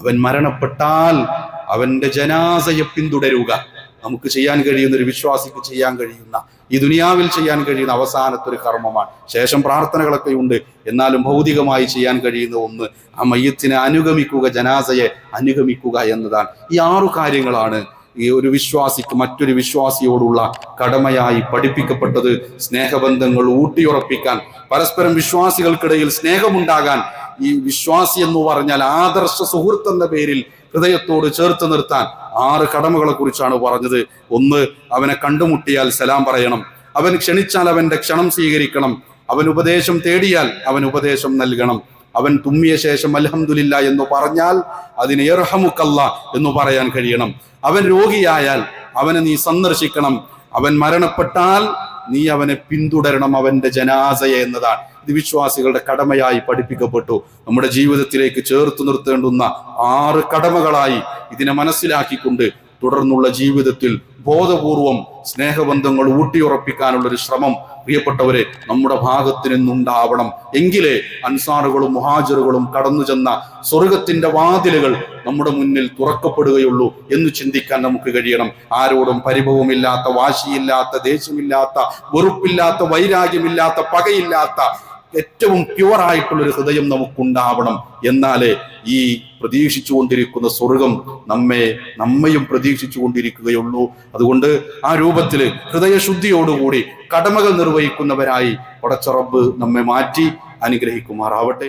അവൻ മരണപ്പെട്ടാൽ അവന്റെ ജനാസയെ പിന്തുടരുക. നമുക്ക് ചെയ്യാൻ കഴിയുന്ന ഒരു വിശ്വാസിക്ക് ചെയ്യാൻ കഴിയുന്ന ഈ ദുനിയാവിൽ ചെയ്യാൻ കഴിയുന്ന അവസാനത്തെ ഒരു കർമ്മമാണ്. ശേഷം പ്രാർത്ഥനകളൊക്കെ ഉണ്ട്. എന്നാലും ഭൗതികമായി ചെയ്യാൻ കഴിയുന്ന ഒന്ന് ആ മയ്യത്തിനെ അനുഗമിക്കുക ജനാസയെ അനുഗമിക്കുക എന്നതാണ്. ഈ ആറു കാര്യങ്ങളാണ് ഈ ഒരു വിശ്വാസിക്ക് മറ്റൊരു വിശ്വാസിയോടുള്ള കടമയായി പഠിപ്പിക്കപ്പെട്ടത് സ്നേഹബന്ധങ്ങൾ ഊട്ടിയുറപ്പിക്കാൻ പരസ്പരം വിശ്വാസികൾക്കിടയിൽ സ്നേഹമുണ്ടാകാൻ ഈ വിശ്വാസി എന്ന് പറഞ്ഞാൽ ആദർശ സുഹൃത്ത് എന്ന പേരിൽ ഹൃദയത്തോട് ചേർത്ത് നിർത്താൻ ആറ് കടമകളെ കുറിച്ചാണ് പറഞ്ഞത്. ഒന്ന് അവനെ കണ്ടുമുട്ടിയാൽ സലാം പറയണം. അവൻ ക്ഷണിച്ചാൽ അവന്റെ ക്ഷണം സ്വീകരിക്കണം. അവൻ ഉപദേശം തേടിയാൽ അവൻ ഉപദേശം നൽകണം. അവൻ തുമ്മിയ ശേഷം അലഹമുല്ല എന്ന് പറഞ്ഞാൽ അതിന് ഇർഹമുക്കല്ല എന്ന് പറയാൻ കഴിയണം. അവൻ രോഗിയായാൽ അവനെ നീ സന്ദർശിക്കണം. അവൻ മരണപ്പെട്ടാൽ നീ അവനെ പിന്തുടരണം അവന്റെ ജനാസയ എന്നതാണ്. ഇത് വിശ്വാസികളുടെ കടമയായി പഠിപ്പിക്കപ്പെട്ടു. നമ്മുടെ ജീവിതത്തിലേക്ക് ചേർത്ത് നിർത്തേണ്ടുന്ന ആറ് കടമകളായി ഇതിനെ മനസ്സിലാക്കിക്കൊണ്ട് തുടർന്നുള്ള ജീവിതത്തിൽ ബോധപൂർവം സ്നേഹബന്ധങ്ങൾ ഊട്ടിയുറപ്പിക്കാനുള്ള ഒരു ശ്രമം പ്രിയപ്പെട്ടവരെ നമ്മുടെ ഭാഗത്ത് നിന്നുണ്ടാവണം. എങ്കിലേ അൻസാറുകളും മുഹാജറുകളും കടന്നു ചെന്ന സ്വർഗത്തിന്റെ വാതിലുകൾ നമ്മുടെ മുന്നിൽ തുറക്കപ്പെടുകയുള്ളൂ എന്ന് ചിന്തിക്കാൻ നമുക്ക് കഴിയണം. ആരോടും പരിഭവമില്ലാത്ത വാശിയില്ലാത്ത ദേഷ്യമില്ലാത്ത വെറുപ്പില്ലാത്ത വൈരാഗ്യമില്ലാത്ത പകയില്ലാത്ത ഏറ്റവും പ്യുവർ ആയിട്ടുള്ള ഒരു ഹൃദയം നമുക്കുണ്ടാവണം. എന്നാലേ ഈ പ്രതീക്ഷിച്ചു കൊണ്ടിരിക്കുന്ന സ്വർഗം നമ്മെ നമ്മയും പ്രതീക്ഷിച്ചു കൊണ്ടിരിക്കുകയുള്ളൂ അതുകൊണ്ട് ആ രൂപത്തിൽ ഹൃദയശുദ്ധിയോടുകൂടി കടമകൾ നിർവഹിക്കുന്നവരായി പടച്ചറബ് നമ്മെ മാറ്റി അനുഗ്രഹിക്കുമാറാവട്ടെ.